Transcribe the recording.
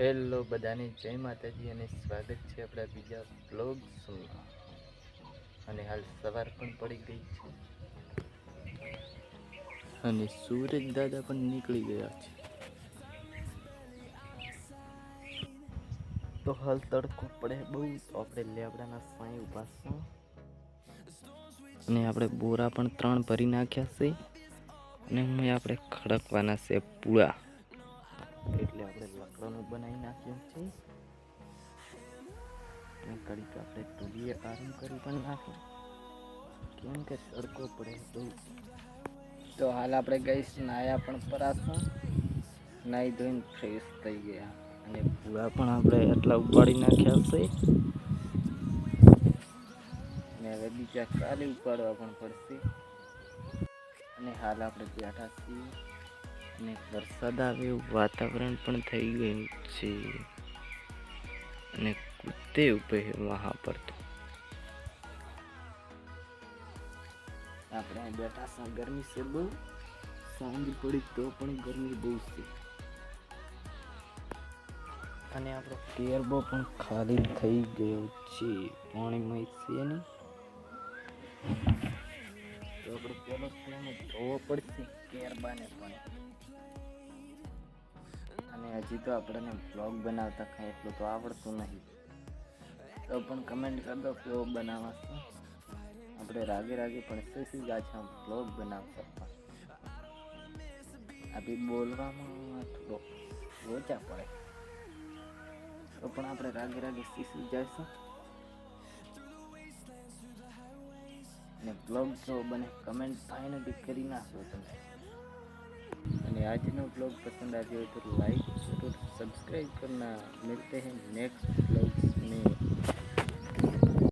Hello બધાને, જય માતાજી અને સ્વાગત છે આપણા બીજા બ્લોગ્સમાં અને હાલ સવાર પણ પડી ગઈ છે. અને સૂરજ દાદા પણ નીકળી ગયા છે. તો હાલ તડકો પડે બહુ. તો આપણે લેબડાના સાંઈ ઊભા છું. અને આપણે બોરા પણ ત્રણ ભરી નાખ્યા છે. અને હું આપણે ખડકવાના છે પૂળા એટલે આપણે લાકડાનું બનાવી નાખ્યું છે અને કડીક આપણે તુલીએ આરામ કરી પણ નાખ્યું કેમ કે તડકો પડે તો. તો હાલ આપણે ગઈશ નાયા પણ પરાશું. નાહી ધોઈને ફ્રેશ થઈ ગયા. અને પૂરા પણ આપણે એટલા ઉપાડી નાખ્યા છે. હવે બીજા કાલે ઉપાડવા પણ પડશે. અને હાલ આપણે બેઠા છીએ. અને વરસાદ આવે એવું વાતાવરણ પણ થઈ ગયું છે. અને કૂદતે ઉભે વહાં પર આપણે બેઠા સા ગરમી છે બહુ. સાંજ પડી તો પણ ગરમી બહુ છે. અને આપણો કેરબો પણ ખાલી થઈ ગયો છે. પાણીમાં છે નહીં. તો આપણે પેલો ધોવો પડશે કેરબાને પણ. અને હજી તો આપણને બ્લોગ બનાવતા કાંઈ એટલું તો આવડતું નહીં. તો પણ કમેન્ટ કરી દો કેવો બનાવવા આપણે રાગે રાગે પણ શીખી ગયા છે બ્લોગ બનાવતા આપી બોલવામાં થોડો લોચા પડે. તો પણ આપણે રાગે રાગે શીખી જઈશું અને બ્લોગ જો બને કમેન્ટ ફાઈને બી કરી નાખો તમે. અને આજનો બ્લોગ પસંદ આવ્યો તો લાઈક જરૂર સબસ્ક્રાઈબ કરના. મિલતે હૈ નેક્સ્ટ બ્લોગ્સ મેં